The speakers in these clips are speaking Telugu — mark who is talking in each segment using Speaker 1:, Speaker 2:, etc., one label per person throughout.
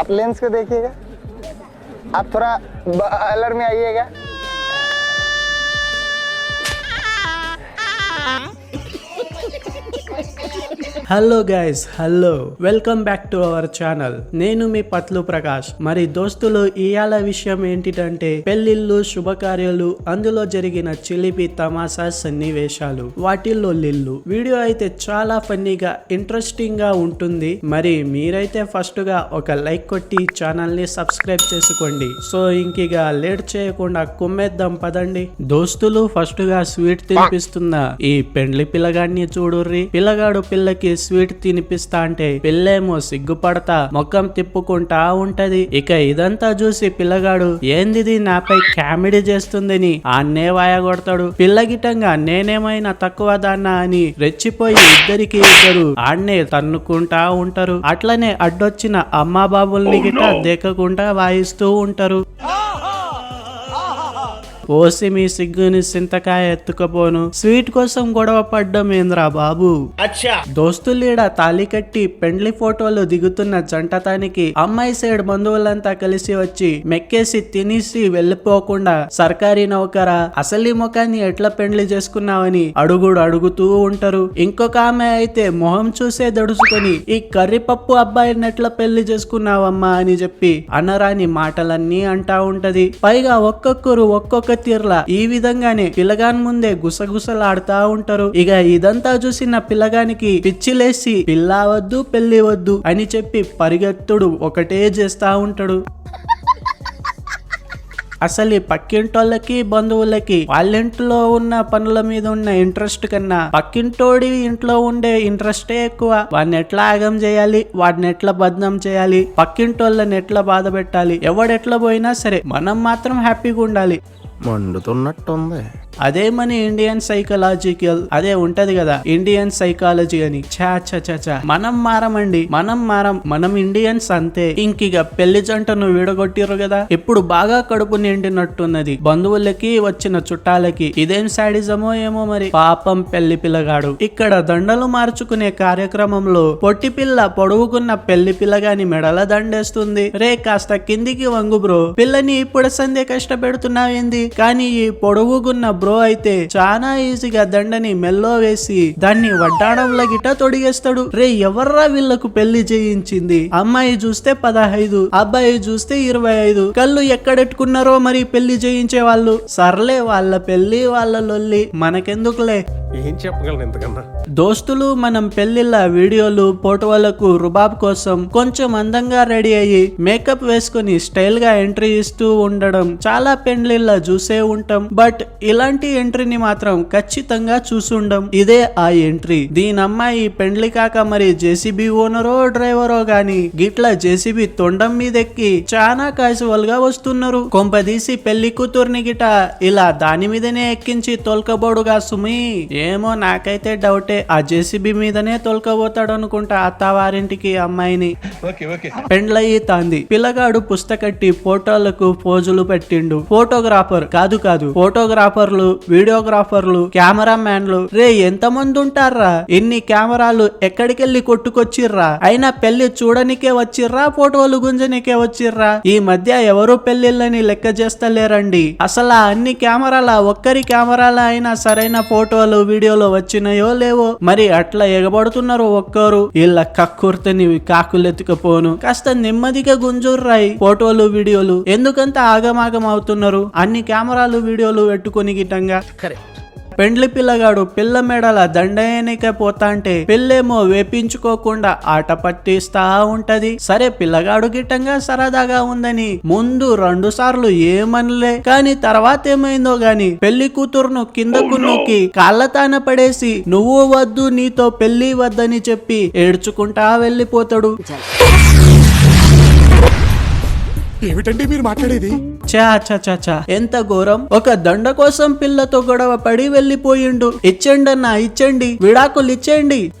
Speaker 1: आप लेंस को देखिएगा। आप थोड़ा अलर में आइएगा।
Speaker 2: Hello guys hello. Welcome back to our channel. నేను మీ పత్లు ప్రకాష్. మరి దోస్తులు ఇవాళ విషయం ఏంటిదంటే పెళ్ళిళ్ళు శుభకార్యాలు అందులో జరిగిన చిలిపి తమాషా సన్నివేశాలు. వాటిల్లో లిల్లు. వీడియో అయితే చాలా ఫన్నీగా ఇంట్రెస్టింగ్గా ఉంటుంది. మరి మీరైతే ఫస్ట్గా ఒక లైక్ కొట్టి ఛానల్ని సబ్స్క్రైబ్ చేసుకోండి. సో ఇంకిగా లేట్ చేయకుండా కుమ్మేద్దాం పదండి. దోస్తులు ఫస్ట్గా స్వీట్ తినిపిస్తున్న ఈ పెండ్లి పిల్లగాడిని చూడుర్రి. పిల్లగాడు పిల్లకి స్వీట్ తినిపిస్తా అంటే పిల్లేమో సిగ్గుపడతా మొక్కం తిప్పుకుంటా ఉంటది. ఇక ఇదంతా చూసి పిల్లగాడు ఏందిది నాపై కామెడీ చేస్తుందని ఆన్నే వాయగొడతాడు. పిల్లగిటంగా నేనేమైనా తక్కువ దాన్నా అని రెచ్చిపోయి ఇద్దరికి ఇద్దరు ఆన్నే తన్నుకుంటా ఉంటారు. అట్లనే అడ్డొచ్చిన అమ్మా బాబుల్ని గిట్ట దేకకుండా వాయిస్తూ ఉంటారు. ఓసి మీ సిగ్గుని సింతకాయ ఎత్తుకపోను. స్వీట్ కోసం గొడవ పడ్డం ఏంద్రా బాబు? దోస్తులీడ తాలి కట్టి పెండ్లి ఫోటోలు దిగుతున్న జంటతానికి అమ్మాయి సైడ్ బంధువులంతా కలిసి వచ్చి మెక్కేసి తినేసి వెళ్ళిపోకుండా సర్కారీ నౌకరా అసలు ముఖాన్ని ఎట్లా పెండ్లి చేసుకున్నావని అడుగుడు అడుగుతూ ఉంటారు. ఇంకొక ఆమె అయితే మొహం చూసే దడుచుకొని ఈ కర్రీపప్పు అబ్బాయిని ఎట్లా పెళ్ళి చేసుకున్నావమ్మా? అని చెప్పి అనరాని మాటలన్నీ అంటా ఉంటది. పైగా ఒక్కొక్కరు ఒక్కొక్క తీర్లా. ఈ విధంగానే పిల్లగాని ముందే గుసగుసలాడుతా ఉంటారు. ఇక ఇదంతా చూసిన పిల్లగానికి పిచ్చిలేసి పిల్ల వద్దు పెళ్ళి వద్దు అని చెప్పి పరిగెత్తుడు. ఒకటే చేస్తా ఉంటాడు. అసలు ఈ పక్కింటోళ్ళకి బంధువులకి వాళ్ళింట్లో ఉన్న పనుల మీద ఉన్న ఇంట్రెస్ట్ కన్నా పక్కింటోడి ఇంట్లో ఉండే ఇంట్రెస్టే ఎక్కువ. వాడిని ఎట్లా ఆగం చేయాలి? వాడిని ఎట్లా బద్నం చేయాలి? పక్కింటోళ్ళని ఎట్లా బాధ పెట్టాలి? ఎవడెట్లా పోయినా సరే మనం మాత్రం హ్యాపీగా ఉండాలి.
Speaker 3: మండుతున్నట్టుంది.
Speaker 2: అదే మన ఇండియన్ సైకలాజికల్ అదే ఉంటది కదా ఇండియన్ సైకాలజీ అని. చా చా చా చా మనం మారమండి మనం మారం మనం ఇండియన్స్ అంతే. ఇంకిగ పెళ్ళి జంటను విడగొట్టిర్రు కదా ఇప్పుడు బాగా కడుపు నిండినట్టున్నది. బంధువులకి వచ్చిన చుట్టాలకి ఇదేం శాడిజమో ఏమో మరి. పాపం పెళ్ళి పిల్లగాడు. ఇక్కడ దండలు మార్చుకునే కార్యక్రమంలో పొట్టి పిల్ల పొడుగుకున్న పెళ్ళి పిల్లగాని మెడల దండేస్తుంది. రే కాస్త కిందికి వంగు బ్రో. పిల్లని ఇప్పుడు సందే కష్టపెడుతున్నావేంది? కానీ ఈ పొడుగుకున్న బ్రో అయితే చాలా ఈజీగా దండని మెల్లో వేసి దాన్ని వడ్డాడంలో గిట తొడిగేస్తాడు. రే ఎవర్రా వీళ్ళకు పెళ్ళి చేయించింది? అమ్మాయి చూస్తే పదహైదు అబ్బాయి చూస్తే ఇరవై ఐదు కళ్ళు ఎక్కడెట్టుకున్నారో మరి పెళ్ళి చేయించే వాళ్ళు సర్లే వాళ్ళ పెళ్ళి వాళ్ళ లొల్లి. మనకెందుకులే?
Speaker 3: ఏం చెప్పగలను ఇంతకన్నా?
Speaker 2: దోస్తులు మనం పెళ్ళిళ్ళ వీడియోలు ఫోటోలకు రుబాబ్ కోసం కొంచెం అందంగా రెడీ అయ్యి మేకప్ వేసుకుని స్టైల్గా ఎంట్రీ ఇస్తూ ఉండడం చాలా పెళ్ళిళ్ళ చూసే ఉంటాం. బట్ ఇలాంటి ఎంట్రీని మాత్రం ఖచ్చితంగా చూసుండం. ఇదే ఆ ఎంట్రీ దీని అమ్మాయి పెండ్లి కాక మరి జేసీబీ ఓనరో డ్రైవరో గాని గిట్ల జేసీబీ తొండం మీదెక్కి చాలా క్యాజువల్గా వస్తున్నారు. కొంపదీసి పెళ్ళి కూతుర్ని గిట ఇలా దాని మీదనే ఎక్కించి తోల్కబోడుగా సుమి. ఏమో నాకైతే డౌటే. ఆ జేసీబీ మీదనే తోల్కబోతాడు అనుకుంటా అత్తవారింటికి అమ్మాయిని. పెండ్లయ్యి తాంది పిల్లగాడు పుస్తకట్టి ఫోటోలకు పోజులు పెట్టిండు. ఫోటోగ్రాఫర్ కాదు కాదు ఫోటోగ్రాఫర్లు వీడియోగ్రాఫర్లు కెమెరా మ్యాన్లు రే ఎంత మంది ఉంటారా ఎన్ని కెమెరాలు ఎక్కడికెళ్ళి కొట్టుకొచ్చిర్రా? అయినా పెళ్ళి చూడనికే వచ్చిర్రా ఫోటోలు గుంజనికే వచ్చిర్రా? ఈ మధ్య ఎవరు పెళ్ళిళ్ళని లెక్క చేస్తలేరండి. అసలు అన్ని కెమెరాల ఒక్కరి కెమెరాల అయినా సరైన ఫోటోలు వీడియోలో వచ్చినాయో లేవో మరి అట్లా ఎగబడుతున్నారు ఒక్కరు. ఇలా కక్కుర్తని కాకులెత్తుకపోను. కాస్త నెమ్మదిగా గుంజుర్రాయి ఫోటోలు వీడియోలు. ఎందుకంత ఆగమాగం అవుతున్నారు? అన్ని కెమెరాలు వీడియోలు పెట్టుకొని గిట్టంగా పెండ్లి పిల్లగాడు పిల్ల మెడల దండయనిక పోతా అంటే పిల్లేమో వేపించుకోకుండా ఆట పట్టిస్తా ఉంటది. సరే పిల్లగాడు గిట్టంగా సరదాగా ఉందని ముందు రెండు సార్లు ఏమనలే. కానీ తర్వాత ఏమైందో గాని పెళ్ళి కూతురును కిందకు నొక్కి కాళ్ళతాన పడేసి నువ్వు వద్దు నీతో పెళ్ళి వద్దని చెప్పి ఏడ్చుకుంటా వెళ్ళిపోతాడు.
Speaker 3: ఏమిటండి మీరు మాట్లాడేది?
Speaker 2: చా చా చా చా. ఎంత ఘోరం? ఒక దండ కోసం పిల్లతో గొడవ పడి వెళ్ళిపోయిండు. ఇచ్చండి అన్న ఇచ్చండి. విడాకులు ఇచ్చేయండి.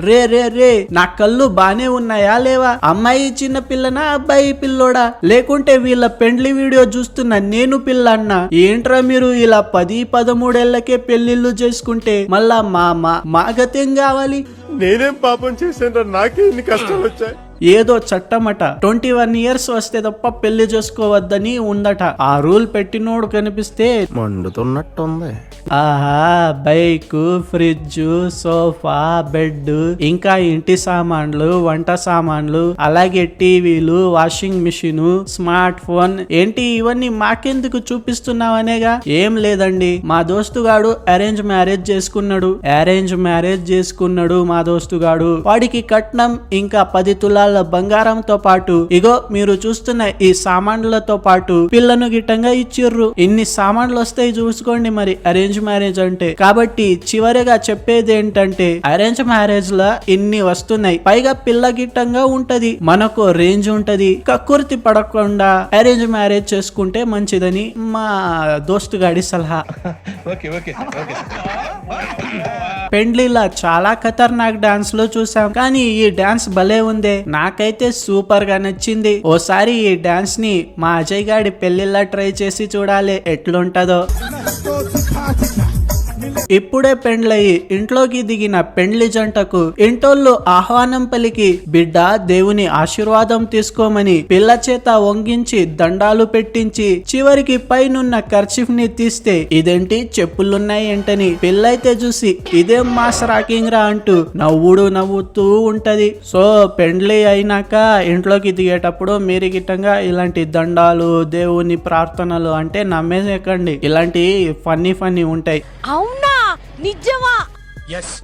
Speaker 2: రే రే రే నా కళ్ళు బానే ఉన్నాయా లేవా? అమ్మాయి చిన్న పిల్లనా అబ్బాయి పిల్లోడా? లేకుంటే వీళ్ళ పెండ్లి వీడియో చూస్తున్న నేను పిల్ల అన్న ఏంట్రా మీరు ఇలా పది పదమూడేళ్ళకే పెళ్ళిళ్ళు చేసుకుంటే మళ్ళా మా మా మా గతేం కావాలి?
Speaker 3: నేనేం పాపం చేశాను నాకే ఇన్ని కష్టాలు వచ్చాయి.
Speaker 2: ఏదో చట్టమట. ట్వంటీ వన్ ఇయర్స్ వస్తే తప్ప పెళ్ళి చేసుకోవద్దని ఉందట. ఆ రూల్ పెట్టినోడు కనిపిస్తే
Speaker 3: మండుతున్నట్టుంది.
Speaker 2: ఆహా బైక్ ఫ్రిడ్జ్ సోఫా బెడ్ ఇంకా ఇంటి సామాన్లు వంట సామాన్లు అలాగే టీవీలు వాషింగ్ మిషన్ స్మార్ట్ ఫోన్. ఏంటి ఇవన్నీ మాకెందుకు చూపిస్తున్నావనేగా? ఏం లేదండి. మా దోస్తుగాడు అరేంజ్ మ్యారేజ్ చేసుకున్నాడు. అరేంజ్ మ్యారేజ్ చేసుకున్నాడు మా దోస్తుగాడు వాడికి కట్నం ఇంకా పది తులాల బంగారంతో పాటు ఇగో మీరు చూస్తున్న ఈ సామాన్లతో పాటు పిల్లను గిట్టంగా ఇచ్చిర్రు. ఇన్ని సామాన్లు వస్తాయి చూసుకోండి మరి అరేంజ్ మ్యారేజ్ అంటే. కాబట్టి చివరిగా చెప్పేది ఏంటంటే అరేంజ్ మ్యారేజ్ లా ఇన్ని వస్తున్నాయి. పైగా పిల్ల గిట్టంగా ఉంటది మనకు రేంజ్ ఉంటది. కక్కుర్తి పడకుండా అరేంజ్ మ్యారేజ్ చేసుకుంటే మంచిదని మా దోస్తు గాడి సలహా పెండ్లిలా చాలా ఖతర్నాక్ డాన్స్లో చూసాం. కానీ ఈ డాన్స్ భలే ఉందే. నాకైతే సూపర్గా నచ్చింది. ఓసారి ఈ డాన్స్ని మా అజయ్ గాడి పెళ్ళిలా ట్రై చేసి చూడాలి. ఎట్లుంటదో. ఇప్పుడే పెండ్లయి ఇంట్లోకి దిగిన పెండ్లి జంటకు ఇంటోళ్ళు ఆహ్వానం పలికి బిడ్డ దేవుని ఆశీర్వాదం తీసుకోమని పిల్ల చేత వంగించి దండాలు పెట్టించి చివరికి పైనున్న కర్చిఫ్ని తీస్తే ఇదేంటి చెప్పులున్నాయి ఏంటని పిల్లైతే చూసి ఇదేం మాస్ రాకింగ్ రా అంటూ నవ్వుడు నవ్వుతూ ఉంటది. సో పెండ్లి అయినాక ఇంట్లోకి దిగేటప్పుడు మీరు గిట్టంగా ఇలాంటి దండాలు దేవుని ప్రార్థనలు అంటే నమ్మేసేకండి. ఇలాంటి ఫన్నీ ఫన్నీ ఉంటాయి.
Speaker 4: అవునా? నిజమా?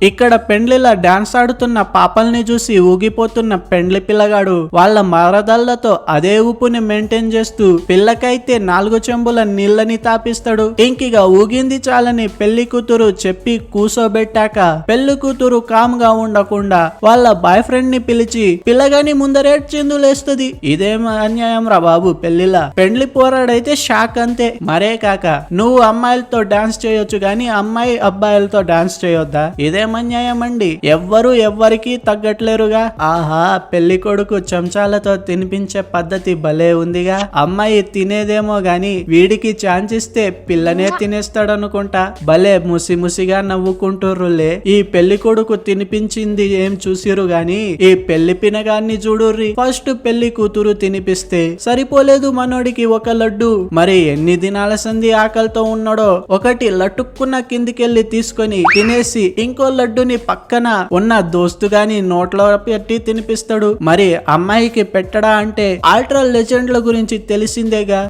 Speaker 2: ఇక్కడ పెండ్లిలా డాన్స్ ఆడుతున్న పాపల్ని చూసి ఊగిపోతున్న పెండ్లి పిల్లగాడు వాళ్ళ మరదళ్ళతో అదే ఊపుని మెయింటైన్ చేస్తూ పిల్లకైతే నాలుగు చెంబుల నీళ్ళని తాపిస్తాడు. ఇంకిగా ఊగింది చాలని పెళ్ళి కూతురు చెప్పి కూసోబెట్టాక పెళ్ళి కూతురు కామ్గా ఉండకుండా వాళ్ళ బాయ్ ఫ్రెండ్ని పిలిచి పిల్లగాని ముందరేట్ చిందులేస్తుంది ఇదేం అన్యాయం రా బాబు పెళ్ళిలా. పెండ్లి పోరాడైతే షాక్ అంతే. మరే కాక నువ్వు అమ్మాయిలతో డాన్స్ చేయొచ్చు గాని అమ్మాయి అబ్బాయిలతో డాన్స్ చేయొద్దా? ఇదేమన్యాయం అండి ఎవ్వరు ఎవ్వరికీ తగ్గట్లేరుగా. ఆహా పెళ్ళి కొడుకు చెంచాలతో తినిపించే పద్ధతి భలే ఉందిగా. అమ్మాయి తినేదేమో గాని వీడికి ఛాన్స్ ఇస్తే పిల్లనే తినేస్తాడనుకుంటా. భలే ముసి ముసిగా నవ్వుకుంటుర్రులే. ఈ పెళ్ళి కొడుకు తినిపించింది ఏం చూసిరు గాని ఈ పెళ్ళి పినగాన్ని చూడుర్రి. ఫస్ట్ పెళ్ళి కూతురు తినిపిస్తే సరిపోలేదు మనోడికి ఒక లడ్డు. మరి ఎన్ని దినాల సంధి ఆకలితో ఉన్నాడో. ఒకటి లటుక్కున్న కిందికెళ్ళి తీసుకొని తినేసి ఇంకో లడ్డుని పక్కన ఉన్న దోస్తు గాని నోట్లో పెట్టి తినిపిస్తాడు. మరి అమ్మాయికి పెట్టడా అంటే ఆల్ట్రా లెజెండ్ల గురించి తెలిసిందేగా?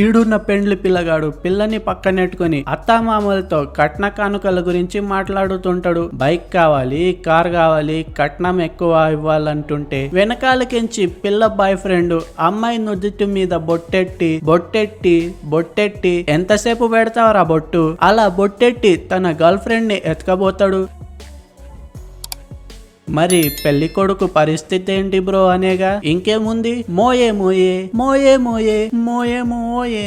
Speaker 2: ఈడున్న పెండ్లి పిల్లగాడు పిల్లని పక్కనెట్టుకుని అత్తామామలతో కట్న కానుకల గురించి మాట్లాడుతుంటాడు. బైక్ కావాలి కార్ కావాలి కట్నం ఎక్కువ ఇవ్వాలంటుంటే వెనకాలకించి పిల్ల బాయ్ ఫ్రెండ్ అమ్మాయి నుదుటి మీద బొట్టెట్టి బొట్టెట్టి బొట్టెట్టి ఎంతసేపు పెడతావరా బొట్టు? అలా బొట్టెట్టి తన గర్ల్ ఫ్రెండ్ని ఎత్తుకబోతాడు మరి పెళ్ళి కొడుకు పరిస్థితి ఏంటి బ్రో అనేగా? ఇంకేముంది మోయే మోయే మోయే మోయే మోయే మోయే.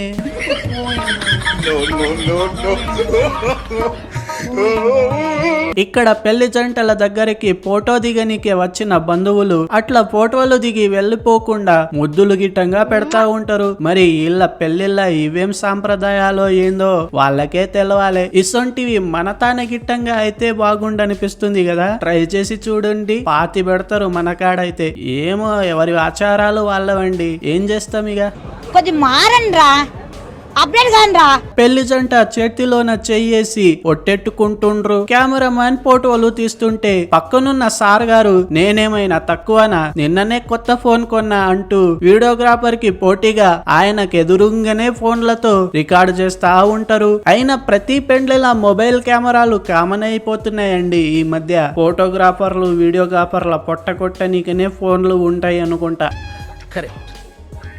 Speaker 2: ఇక్కడ పెళ్ళి జంటల దగ్గరికి ఫోటో దిగనికి వచ్చిన బంధువులు అట్లా ఫోటోలు దిగి వెళ్ళిపోకుండా ముద్దులు గిట్టంగా పెడతా ఉంటారు. మరి ఇళ్ళ పెళ్ళిళ్ళ ఇవేం సాంప్రదాయాలో ఏందో వాళ్ళకే తెలవాలి. ఇసొంటివి మన తాన గిట్టంగా అయితే బాగుండనిపిస్తుంది కదా. ట్రై చేసి చూడండి. పాతి పెడతారు మన కాడైతే. ఏమో ఎవరి ఆచారాలు వాళ్ళవండి. ఏం చేస్తాం ఇక?
Speaker 4: కొద్ది మారండ్రా. అప్డేట్ కానరా
Speaker 2: పెళ్ళి జంట చేతిలోన చెయ్యేసి ఒట్టెట్టుకుంటుండ్రు కెమెరామాన్ ఫోటోలు తీస్తుంటే పక్కనున్న సార్ గారు నేనేమైనా తక్కువనా? నిన్ననే కొత్త ఫోన్ కొన్నా అంటూ వీడియోగ్రాఫర్కి పోటీగా ఆయనకు ఎదురుగానే ఫోన్లతో రికార్డు చేస్తా ఉంటారు. అయినా ప్రతి పెండ్లిలా మొబైల్ కెమెరాలు కామన్ అయిపోతున్నాయండి ఈ మధ్య ఫోటోగ్రాఫర్లు వీడియోగ్రాఫర్ల పొట్ట కొట్టనీకనే ఫోన్లు ఉంటాయి అనుకుంటా
Speaker 5: కరెక్ట్.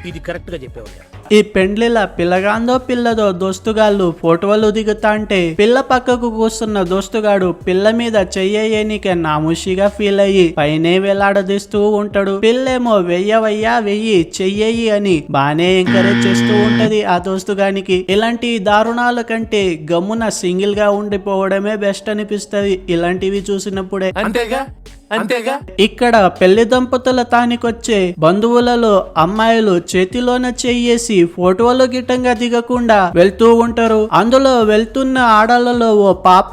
Speaker 5: ఇది కరెక్ట్గా చెప్పేవాళ్ళు.
Speaker 2: ఈ పెండ్లిలా పిల్లగాందో పిల్లదో దోస్తుగాళ్ళు ఫోటోలు దిగుతా అంటే పిల్ల పక్కకు కూస్తున్న దోస్తుగాడు పిల్ల మీద చెయ్యనికే నాముషిగా ఫీల్ అయ్యి పైనే వేలాడదీస్తూ ఉంటాడు. పిల్లేమో వెయ్యవయ్యా వెయ్యి చెయ్యి అని బానే ఎంకరేజ్ చేస్తూ ఉంటది ఆ దోస్తుగానికి. ఇలాంటి దారుణాల కంటే గమ్మున సింగిల్గా ఉండిపోవడమే బెస్ట్ అనిపిస్తది ఇలాంటివి చూసినప్పుడే.
Speaker 3: అంతేగా?
Speaker 5: అంతేగా?
Speaker 2: ఇక్కడ పెళ్ళి దంపతుల తానికొచ్చే బంధువులలో అమ్మాయిలు చేతిలోన చెయ్యేసి ఫోటోలు గిట్టంగా దిగకుండా వెళ్తూ ఉంటారు. అందులో వెళ్తున్న ఆడలలో ఓ పాప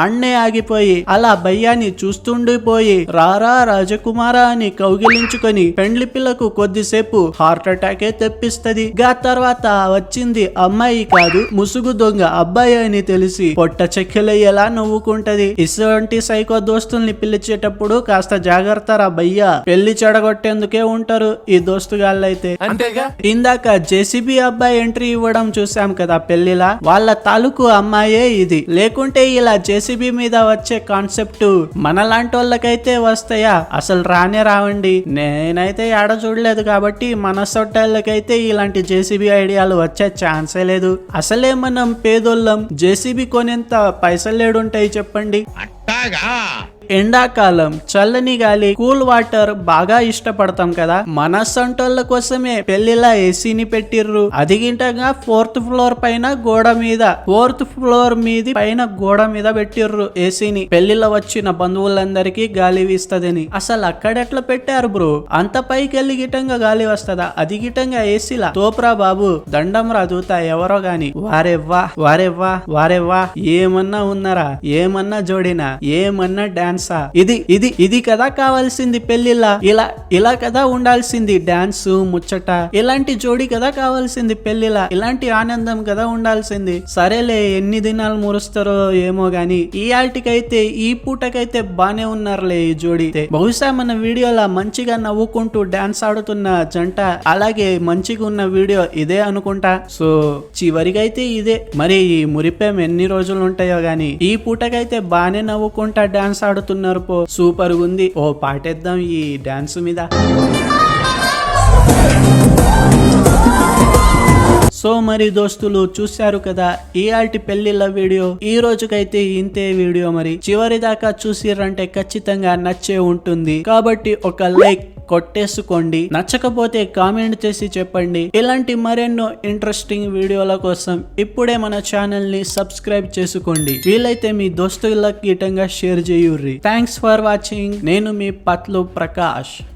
Speaker 2: ఆడనే ఆగిపోయి అలా భయ్యాన్ని చూస్తుండిపోయి రారా రాజకుమారా అని కౌగిలించుకొని పెండ్లి పిల్లకు కొద్దిసేపు హార్ట్ అటాకే తెప్పిస్తది. గా తర్వాత వచ్చింది అమ్మాయి కాదు ముసుగు దొంగ అబ్బాయి అని తెలిసి పొట్ట చెక్కెలయ్యేలా నవ్వుకుంటది. ఇటువంటి సైకో దోస్తుల్ని పిలిచేటప్పుడు కాస్త జాగ్రత్త రా భయ్యా. పెళ్ళి చెడగొట్టేందుకే ఉంటారు ఈ దోస్తుగాళ్ళైతే.
Speaker 5: అంతేగా?
Speaker 2: ఇందాక జేసీబీ అబ్బాయి ఎంట్రీ ఇవ్వడం చూసాం కదా పెళ్ళిలా వాళ్ళ తాలూకు అమ్మాయే ఇది. లేకుంటే ఇలా జేసీబీ మీద వచ్చే కాన్సెప్ట్ మనలాంటి వాళ్ళకైతే వస్తాయా? అసలు రానే రావండి. నేనైతే ఆడ చూడలేదు కాబట్టి మన సొట్టాళ్ళకైతే ఇలాంటి జేసీబీ ఐడియాలు వచ్చే ఛాన్సే లేదు. అసలే మనం పేదోళ్ళం. జేసీబీ కొనేంత పైసలు లేడుంటాయి చెప్పండి. ఎండాకాలం చల్లని గాలి కూల్ వాటర్ బాగా ఇష్టపడతాం కదా. మన సంటోళ్ళ కోసమే పెళ్ళిలా ఏసీని పెట్టిర్రు. అది గింటగా ఫోర్త్ ఫ్లోర్ పైన గోడ మీద ఫోర్త్ ఫ్లోర్ మీది పైన గోడ మీద పెట్టిర్రు ఏసీని. పెళ్ళిలో వచ్చిన బంధువులందరికీ గాలి వీస్తదని. అసలు అక్కడెట్లా పెట్టారు బ్రో? అంత పైకి వెళ్ళి గిటంగా గాలి వస్తదా? అది గిటంగా ఏసీలా? తోప్రా బాబు దండం రా ఎవరో గాని. వారెవ్వా వారెవ్వా వారెవ్వా ఏమన్నా ఉన్నారా? ఏమన్నా జోడినా? ఏమన్నా డాన్స్ ఇది ఇది ఇది కదా కావాల్సింది పెళ్ళిలా ఇలా ఇలా కదా ఉండాల్సింది డాన్స్ ముచ్చట? ఇలాంటి జోడి కదా కావాల్సింది పెళ్ళిలా ఇలాంటి ఆనందం కదా ఉండాల్సింది? సరేలే ఎన్ని దినాలు మురుస్తారో ఏమో గాని ఈ ఆల్టికైతే ఈ పూటకైతే బానే ఉన్నారులే ఈ జోడి. బహుశా మన వీడియోలా మంచిగా నవ్వుకుంటూ డాన్స్ ఆడుతున్న జంట అలాగే మంచిగా ఉన్న వీడియో ఇదే అనుకుంటా. సో చివరికైతే ఇదే. మరి ఈ మురిపేం ఎన్ని రోజులు ఉంటాయో గాని ఈ పూటకైతే బానే నవ్వుకుంటా డాన్స్ ఆడుతున్నారు పో. సూపర్ ఉంది. ఓ పాటేద్దాం ఈ డాన్స్ మీద. సో మరి దోస్తులు చూశారు కదా ఇయాల్టి పెళ్ళిళ్ళ వీడియో. ఈ రోజుకైతే ఇంతే వీడియో మరి. చివరి దాకా చూసిర్రంటే ఖచ్చితంగా నచ్చే ఉంటుంది. కాబట్టి ఒక లైక్ కొట్టేసుకోండి. నచ్చకపోతే కామెంట్ చేసి చెప్పండి. ఇలాంటి మరెన్నో ఇంట్రెస్టింగ్ వీడియోల కోసం ఇప్పుడే మన ఛానల్ని సబ్స్క్రైబ్ చేసుకోండి. వీలైతే మీ దోస్తులకు ఈటంగా షేర్ చేయుర్రి. థ్యాంక్స్ ఫర్ వాచింగ్ నేను మీ పత్లు ప్రకాష్.